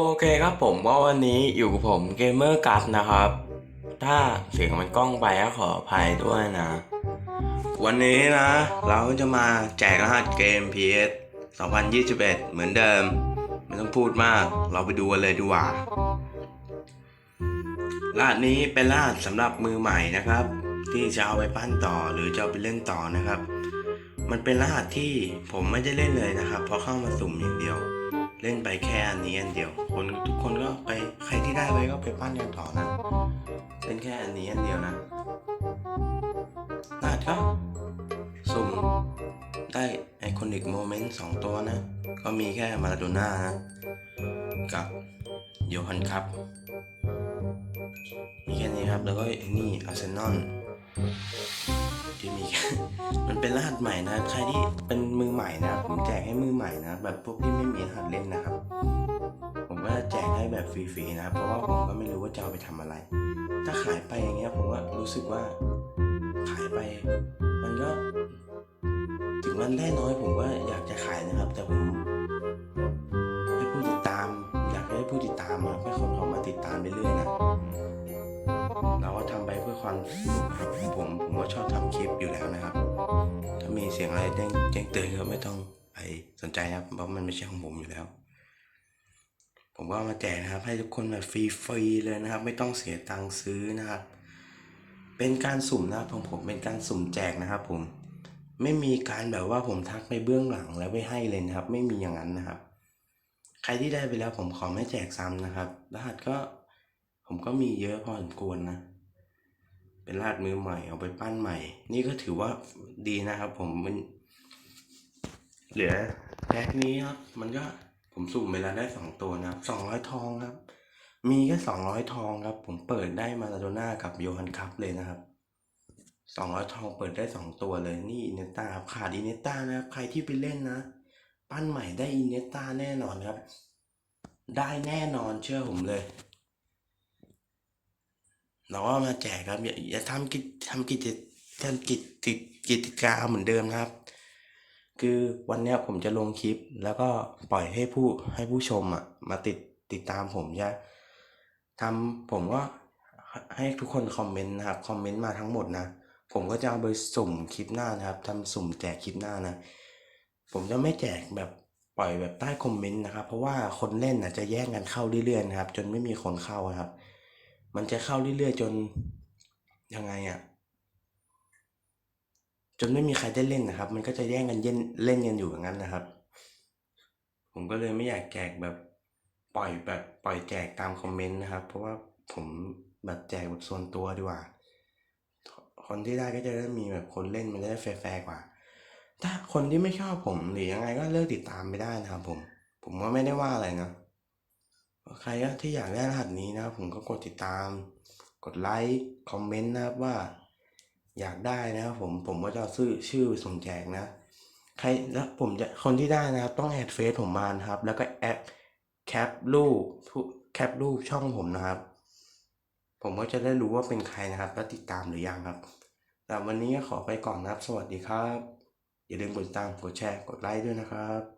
โอเคครับผมก็วันนี้อยู่กับผมเกมเมอร์กัสนะครับ ถ้าเสียงมันกล้องไปก็ขออภัยด้วยนะ วันนี้นะ เราจะมาแจกรหัสเกม PS 2021 เหมือนเดิม ไม่ต้องพูดมากเราไปดูกันเลยดีกว่ารหัสนี้เป็นรหัสสำหรับมือใหม่นะครับ ที่จะเอาไปปั้นต่อหรือจะเอาไปเล่นต่อนะครับ มันเป็นรหัสที่ผมไม่ได้เล่นเลยนะครับ เพราะเข้ามาสุ่มอย่างเดียว เล่นไปแค่อันนี้อันเดียว คนทุกคนก็ไปใครที่ได้ไปก็ไปปั้นกันต่อนะเล่นแค่อันนี้อันเดียวนะรหัสก็สุ่มได้ไอคอนิกโมเมนต์สองตัวนะ ก็มีแค่มาราโดน่านะ กับโยฮันครับ มีแค่นี้ครับ แล้วก็นี่อาร์เซนอล ที่มีแค่มันเป็นรหัสใหม่นะ ใครที่เป็นมือใหม่นะ ผมแจกให้มือใหม่นะ แบบพวกที่ไม่มีรหัสเล่นนะครับ ผมก็แจกให้แบบฟรีๆนะ เพราะว่าผมก็ไม่รู้ว่าจะเอาไปทำอะไร ถ้าขายไปอย่างเงี้ยผมก็รู้สึกว่า ขายไปมันก็ ถึงมันได้น้อยผมก็อยากจะขายนะครับ แต่ผมให้ผู้ติดตาม อยากให้ผู้ติดตามอะให้คนเขามาติดตามไปเรื่อยนะ ความสนุกของผมผมก็ชอบทำคลิปอยู่แล้วนะครับ ถ้ามีเสียงอะไรแจ้งแจ้งเตือนก็ไม่ต้องไปสนใจครับเพราะมันไม่ใช่ของผมอยู่แล้ว ผมก็มาแจกนะครับ ให้ทุกคนแบบฟรีๆเลยนะครับ ไม่ต้องเสียตังค์ซื้อนะครับ เป็นการสุ่มนะของผมเป็นการสุ่มแจกนะครับ ผมไม่มีการแบบว่าผมทักไปเบื้องหลังแล้วไม่ให้เลยนะครับ ไม่มีอย่างนั้นนะครับ ใครที่ได้ไปแล้วผมขอไม่แจกซ้ำนะครับรหัสก็ผมก็มีเยอะพอสมควรนะ เป็นรหัสมือใหม่เอาไปปั้นใหม่ นี่ก็ถือว่าดีนะครับ ผมมัน เหลือแพ็คนี้ครับ มันก็ผมสุ่มไปแล้วได้สองตัวนะครับสองร้อยทองครับ มีแค่สองร้อยทองครับ ผมเปิดได้มาราโดน่ากับโยฮันคัพเลยนะครับสองร้อยทองเปิดได้สองตัวเลยนี่อินเนต้าครับขาดอินเนต้านะครับ ใครที่ไปเล่นนะ ปั้นใหม่ได้อินเนต้าแน่นอนครับ ได้แน่นอนเชื่อผมเลย เราก็มาแจกครับ อย่าอย่าทำกิจทำกิจทำกิจกิจกิจการเหมือนเดิมนะครับ คือวันนี้ผมจะลงคลิป แล้วก็ปล่อยให้ผู้ให้ผู้ชมอะมาติดติดตามผมใช่ทำผมก็ให้ทุกคนคอมเมนต์นะครับคอมเมนต์มาทั้งหมดนะ ผมก็จะเอาไปสุ่มคลิปหน้านะครับทำสุ่มแจกคลิปหน้านะ ผมจะไม่แจกแบบปล่อยแบบใต้คอมเมนต์นะครับ เพราะว่าคนเล่นอะจะแย่งกันเข้าเรื่อยๆนะครับ จนไม่มีคนเข้านะครับ มันจะเข้าเรื่อยๆจนยังไงอะ่ะจนไม่มีใครได้เล่นนะครับ มันก็จะแย่งกันเล่นเล่นกันอยู่อย่างนั้นนะครับ ผมก็เลยไม่อยากแจกแบบปล่อยแบบปล่อยแจกตามคอมเมนต์นะครับ เพราะว่าผมแบบแจกแบบส่วนตัวดีกว่า คนที่ได้ก็จะได้มีแบบคนเล่นมันจะได้แฟร์กว่า ถ้าคนที่ไม่ชอบผมหรือยังไงก็เลิกติดตามไปได้นะครับผม ผมก็ไม่ได้ว่าอะไรนะ ใครที่อยากได้รหัสนี้นะครับผมก็กดติดตาม กดไลค์คอมเมนต์นะครับว่า อยากได้นะครับผมผมก็จะเอาชื่อชื่อส่งแจกนะ ใครแล้วผมจะคนที่ได้นะครับ ต้องแอดเฟซผมมานะครับ แล้วก็แอดแคปรูปแคปรูปช่องผมนะครับ ผมก็จะได้รู้ว่าเป็นใครนะครับ แล้วติดตามหรือยังครับแต่วันนี้ขอไปก่อนนะครับ สวัสดีครับ อย่าลืมกดติดตามกดแชร์กดไลค์ด้วยนะครับ